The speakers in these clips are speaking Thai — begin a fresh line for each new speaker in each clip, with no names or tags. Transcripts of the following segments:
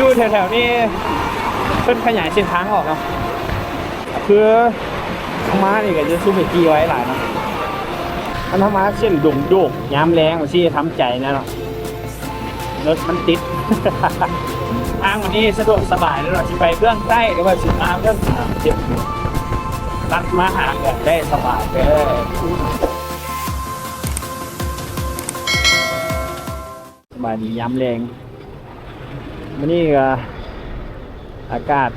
อยู่แถวๆนี้เพิ่นขยายเส้นทางออกเนาะคือธรรมะนี่ก็จะซุ่มไปกี้ไว้หลายเนาะอันธรรมะเส้นดงโดกยามแรงมันสิทำใจนะเนาะรถมันติดทางวันนี้สะดวกสบายแล้วเราสิไปเบื้องใต้หรือว่าสิมาเบื้องสามเจ็ดรัดมาหากันได้สบายเลยสบายดียามแรง วันนี้ก็อากาศ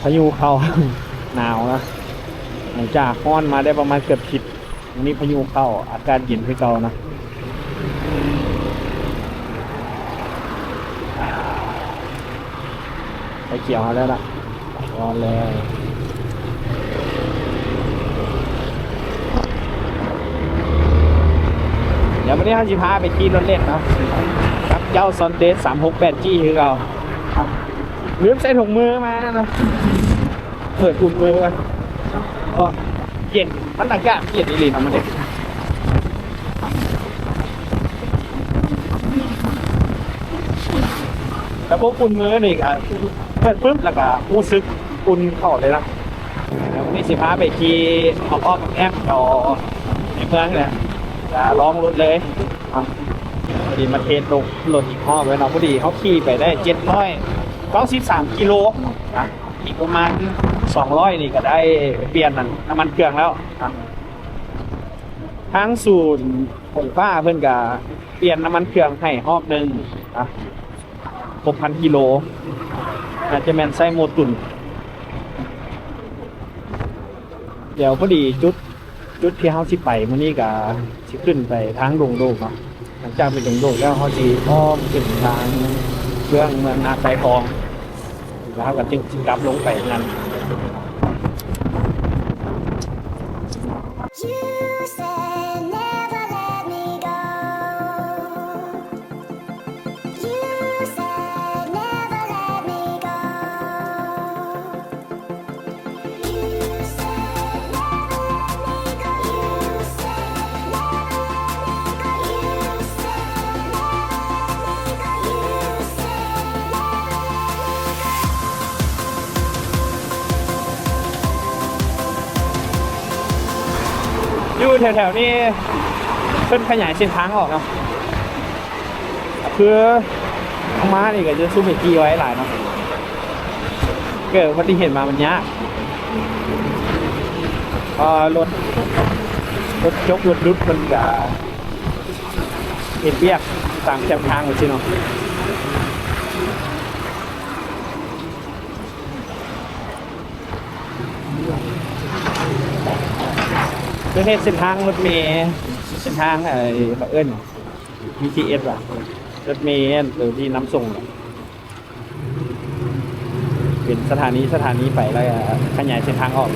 พายุเข้า หนาวนะหลังจากฮ้อนมาได้ประมาณเกือบผิดวันนี้พายุเข้า อากาศเย็นขึ้นเก่านะไปเกี่ยวเขาแล้วล่ะรอนเลยเดี๋ยววันนี้ท่านจิพาไปขี่รถเล่นเนาะ เจ้าซอนเตสสามหกแปดจี้คือเราลืมใส่ถุงมือมานะเปิดถุงมือกันก็เย็นมันอากาศเย็นอีหลีเนะมันเด็กแล้วพวกอุ่นมือนี่ก็เปิดปุ๊บแล้วก็รู้สึกอุ่นเข้าเลยนะเดี๋ยวนนี้สิพาไปขี่ออกออกแอมต่อในเมืองเนี่ยจะลองรถเลย อะพอดีมาเทสลงรถอีกห้อไว้เนาะพอดีเขาขี่ไปได้เจ็ดร้อยเก้าสิบสามกิโลนะอีกประมาณสองร้อยนี่ก็ได้เปลี่ยนนั่นน้ำมันเครื่องแล้วทางศูนย์ของป้าเพื่อนก็เปลี่ยนน้ำมันเครื่องให้รอบหนึ่งอะหกพันกิโลอาจจะแมนไส้โมตุนเดี๋ยวพอดีจุดจุดที่เฮาสิไปมื้อนี้ก็สิขึ้นไปทางดงโดกเนาะ หลังจากไปถึงโดดแล้วเขาดีอ้อมขึ้นทางเครื่องเมืองนาไซทองแล้วก็จึงกลับลงไปนั่น แถวๆนี้เพิ่นขยายเส้นทางออกเนาะคือธรรมะนี่ก็จะซุ่มไปกี้ไว้หลายเนาะเกิดอุบัติเหตุมามันยากพอรถรถยกรถรุดมันก็เอ็นเปียกต่างแคมทางหมดสิเนาะ ประเทศเส้นทางรถเมล์เส้นทางไอ้เขาเอิ้น BTS ว่ะรถเมล์หรือที่น้ำส่งเป็นสถานีสถานีไปแล้วขยายเส้นทางออก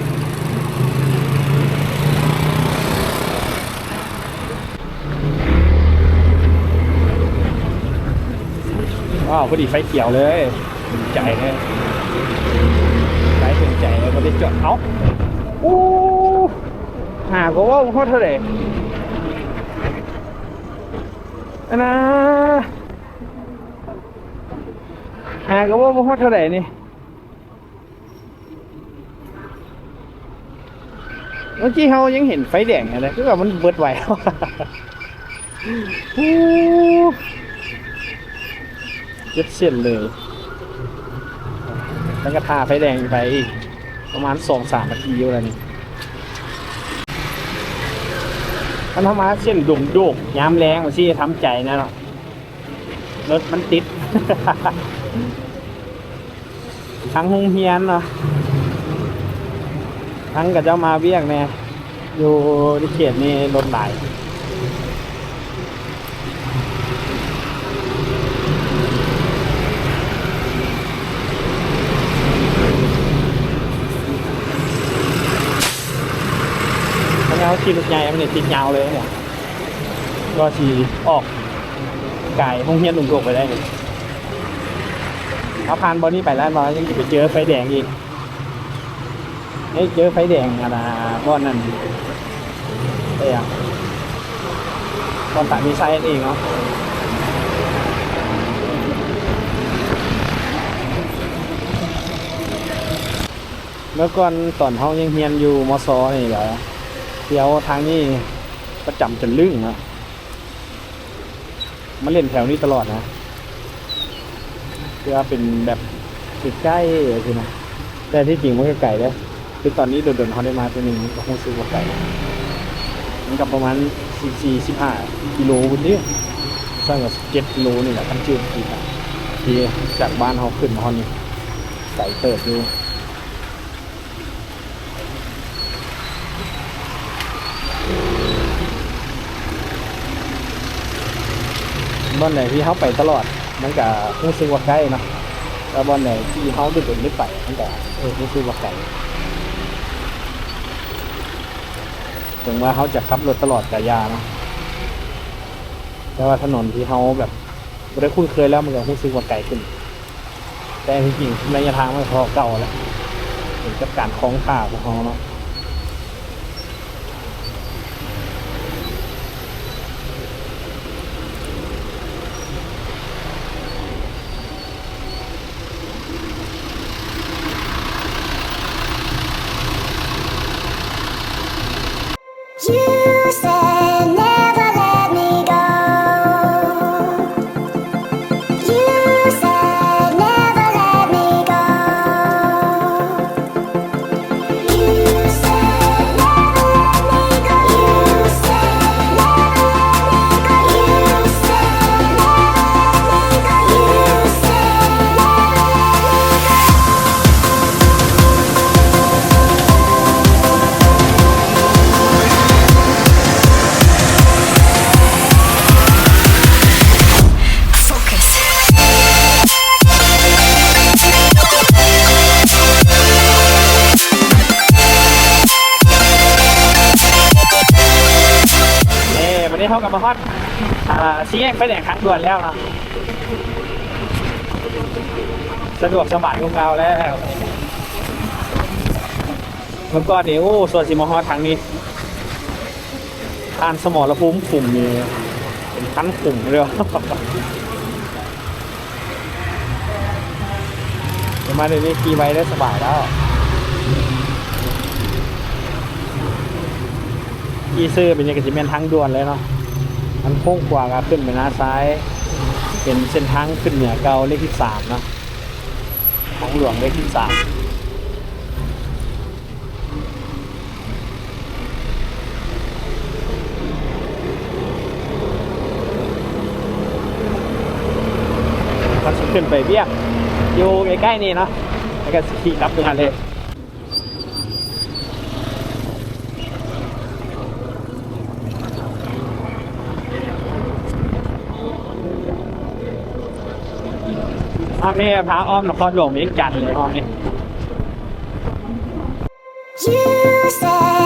ว้าวพอดีไฟเขียวเลยถึงใจเลยไฟถึงใจเลยก็ได้จอดเอ้าอู้ หาก็ว่าเขาเท่าไหร่อันนะหาก็ว่าเขาเท่าไหร่นี่เมื่อกี้เขายังเห็นไฟแดงอยู่เลยคือว่ามันเบิดไหวแล้วอู้เย็ดเส้นเลย แล้วก็ทาไฟแดงไป ประมาณสองสามนาทีอะไรนี่ มันทำมาเส้นดุ่มโดกยามแรงมันสิทำใจนะเนาะรถมันติด ทั้งหงเฮียนเนาะทั้งกับเจ้ามาเบี้ยงเนี่ยอยู่ที่เขตนี่รถหลาย ชีลูกใหญ่มันเนี่ยชียาวเลยเนี่ยก็ทีออกไก่ห้องเฮียนหนุ่มโกไปได้เลยเอาผ่านบอนี่ไปแล้วบอลยังไปเจอไฟแดงอีกเฮ้ยเจอไฟแดงอะไรบอลนั่นเอ้ยบอลตัดมีไซส์เองเนาะเมื่อก่อนตอนห้องยังเฮียนอยู่มอซอนี่เหละ เที่ยวทางนี้ประจำจนลึ่งนะมาเล่นแถวนี้ตลอดนะเพื่อเป็นแบบใกล้ๆสินะแต่ที่จริงมันก็ไก่แล้วคือตอนนี้โดนๆเขาได้มาตัวหนึงก็คงซื้อว่าไก่มันกับประมาณ4 4 15กิโลวันนี้สร้างกับ7กิโลนี่แหละทั้งชื่อทีนะที่จากบ้านเขาขึ้นมาฮอนนี่ไก่เติบอยู่ บ้านไหนที่เขาไปตลอด มันก็รู้สึกว่าใกล้เนาะแล้วบ้านไหนที่เขาเดินๆไม่ไปมันก็เออรู้สึกว่าไกลถึงว่าเขาจะขับรถตลอดกับยาเนาะแต่ว่าถนนที่เขาแบบไม่ได้คุ้นเคยแล้วมันก็รู้สึกว่าไกลขึ้น แต่จริงๆระยะทางมันพอเก่าแล้วเห็นกับการคล้องขาของเขาเนาะ กับมาฮอดชี้แยกไฟแดงทางด่วนแล้วเนาะสะดวกสบายของเราแล้วเมื่อก่อนนี่โอ้ส่วนสิมาฮอดทางนี้ทานสมอระภูมิกลุ่มนี่เป็นขั้นกลุ่มเลยว่ะเดี๋ยวมาเดี๋ยวนี้ขี่ไว้ได้สบายแล้วอีซื่อเป็นยังกะจิเมนทางด่วนเลยเนาะ มันโค้งกว่าก็ขึ้นไปหน้าซ้าย เป็นเส้นทางขึ้นเหนือเกาเลขที่สามนะของหลวงเลขที่สามขึ้นไปเบี้ยอยู่ใกล้ๆนี่เนาะแล้วก็สิขี่กลับไปหันเลย อ้อมนี่พาอ้อมนครหลวงเวียงจันทน์เลยอ้อมนี่
You said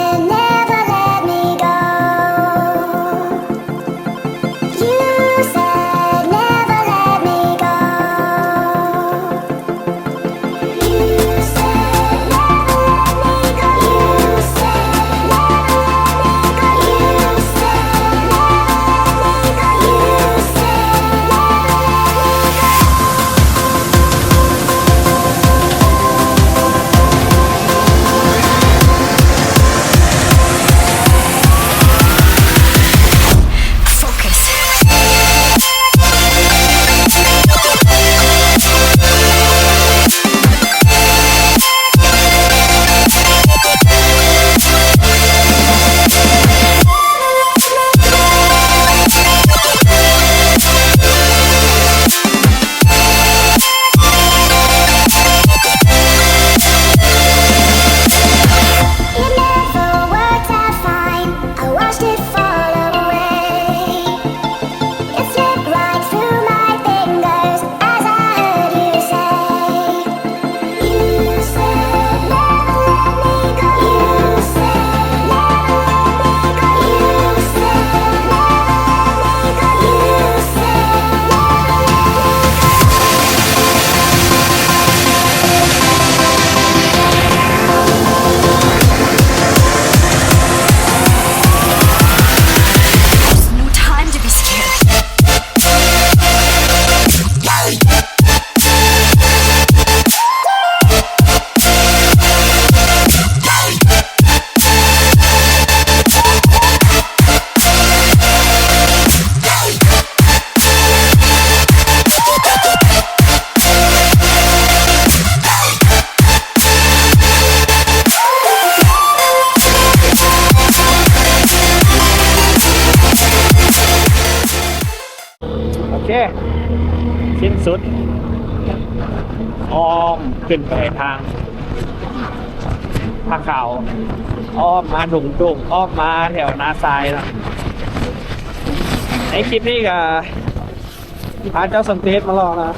สิ้นสุดอ้อมขึ้นไปทางผาขาวอ้อมมาถุงตุงอ้อมมาแถวนาทรายนะในคลิปนี้ก็พาเจ้าสันเตมาลองนะ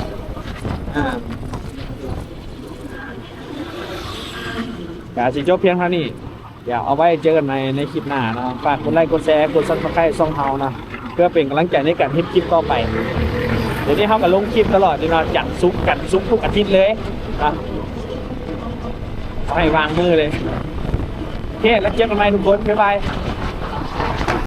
อ่ากาสิจบเพียงเท่านี้ เดี๋ยวเอาไว้เจอกันในในคลิปหน้านะฝากกดไลค์กดแชร์กดซับสไครต์ช่องเฮานะ เพื่อเป็นกำลังใจในการเฮ็ดคลิปต่อไป เดี๋ยวนี้เขาก็ลงคลิปตลอดเลยนะจัดซุกกันซุกทุกอาทิตย์เลยนะให้วางมือเลยโอเคแล้วเจอกันใหม่ทุกคนบ๊ายบาย